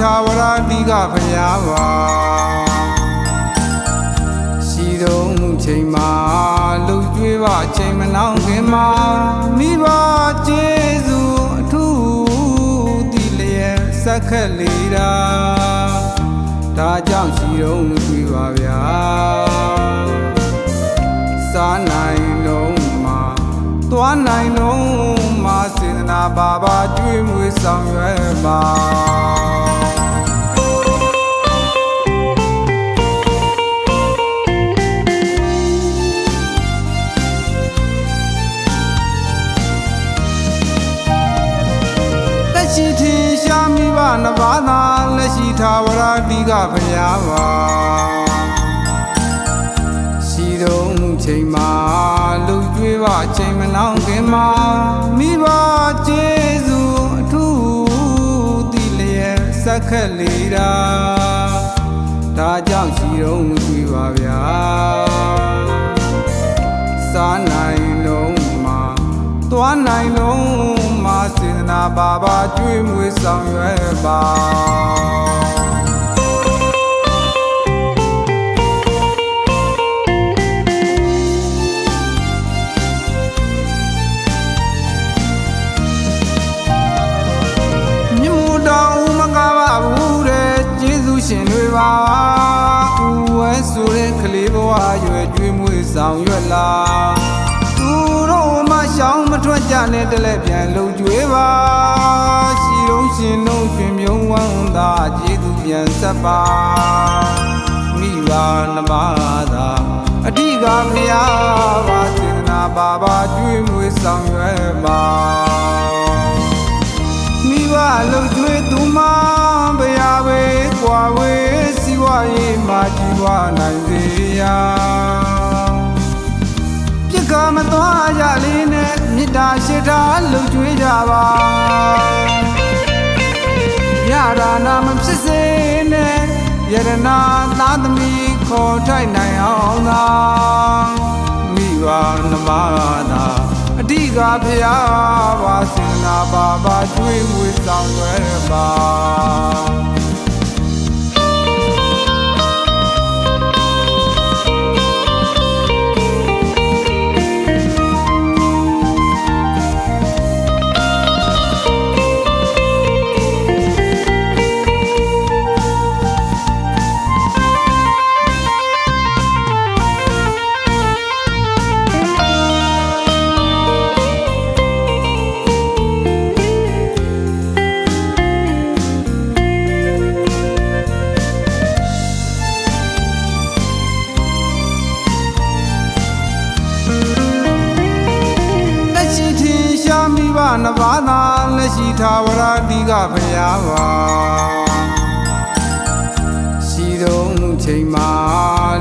ထာဝရတိကဖရာပါရှိတော်မူချိန်မှာလှုပ်ကြွေးပါချိန်မနှောင်းခင်မှာမိဘကျေးဇူးအထူးတည်လျက်စက္ခက်လေးတာဒါကြောင့်ရှိတော်မူကြွေးပါဗျာစားနိုင်လုံးမှာသွားနိုင်လုံးမှာစေတနာပါပါကြွေးမွေးဆောင်ရွယ်ပါ မိဘနှစ်ပါးသာလက်ရှိထာဝရတိကဖရာပါရှိတော်မူချိန်မှာလူကျွေးပါချိန်မနှောင်းခင်မှာမိဘကျေးဇူးအထူးတည်လျက်စက္ခက်လေးတာဒါကြောင့်ရှိတော်မူကြွေးပါဗျာစားနိုင်လုံးမှာသွားနိုင်လုံးမှာစေတနာ ပါပါကြွေးမွေးဆောင်ရွယ်ပါမြတ်မို့တောင်မကပါဘူးတဲ့ကျေးဇူးရှင်တွေပါဦးဝဲဆိုတဲ့ကလေးဘဝရွယ်ကျွေးမွေးဆောင်ရွက်လာသူတို့မရှောင်မထွ က်ကြနဲ့တလဲပြန်လုံကျွေးပါရှိတော့ရှင်တို့ရှင်မြုံဝမ်းသာကျေးဇူးပြန်ဆက်ပါမိဘနှမသာအဓိကဖရာပါစေတနာပါပါကျွေးမွေးဆောင်ရွက်ပါမိဘလုံကျွေးသူမဘရာပဲကွာဝေးစီဝါရေးမှာကြီးပွားနိုင်စေရာပြစ်ကမသွားကြလေးနဲ့မေ တ္တာရှိတာလုံကျွေးကြပါရတာနာမဖြစ်စေနဲ့ယရနာသားသမီးခေါ်ထိုက်နိုင်အောင်သာမိဘနှမသာအဓိကဖျားပါစေနာပါပါကျွေးမွေးဆောင်ရွယ်ပါ နှစ်ပါးသာလက်ရှိထာဝရတိကဖရာပါရှိတော်မူချိန်မှာ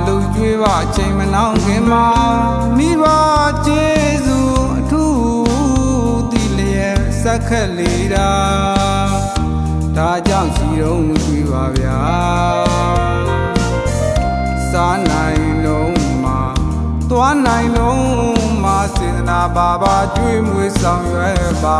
လူကျွေးပါချိန်မနှောင်းခင်မှာမိဘကျေးဇူးအထူးတည်လျက်စက္ခက်လေးတာဒါကြောင့်ရှိတော်မူကြွေးပါဗျာစားနိုင်လုံးမှာသွားနိုင်လုံးမှာစေတနာ ပါပါကြွေးမွေးဆောင်ရွယ်ပါ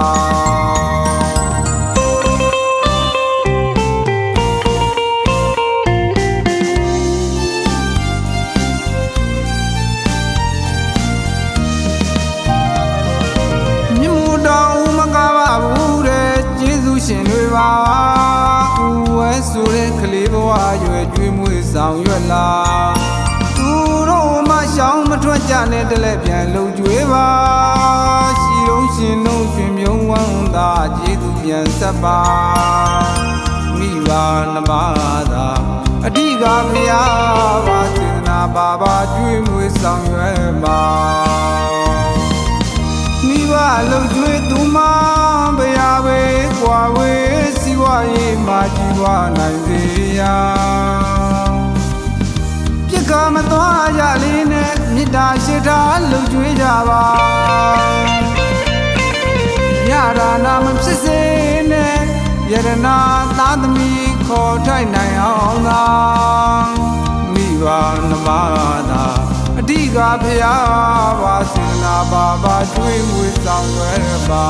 မြတ်မို့တောင်မကပါဘူးတဲ့ကျေးဇူးရှင်တွေပါဦးဝဲဆိုတဲ့ကလေးဘဝရွယ်ကျွေးမွေးဆောင်ရွက်လာသူတို့မရှောင်မထွ က်ကြနဲ့တလဲပြန်လုံကျွေးပါရှိတော့ရှင်တို့ရှင်မြုံဝမ်းသာကျေးဇူးပြန်ဆက်ပါမိဘနှမသာအဓိကဖရာပါစေတနာပါပါကျွေးမွေးဆောင်ရွယ်ပါမိဘလုံကျွေးသူမဘရာပဲကွာဝေးစီဝါရေးမှာကြီးပွားနိုင်စေရာပြစ်ကမသွားကြလေး နဲ့မေတ္တာရှိတာလုံကျွေးကြပါရတာနာမဖြစ်စေနဲ့ယရနာသားသမီးခေါ်ထိုက်နိုင်အောင်သာမိဘနှမသာအဓိကဖျားပါစေနာပါပါကျွေးမွေးဆောင်ရွယ်ပါ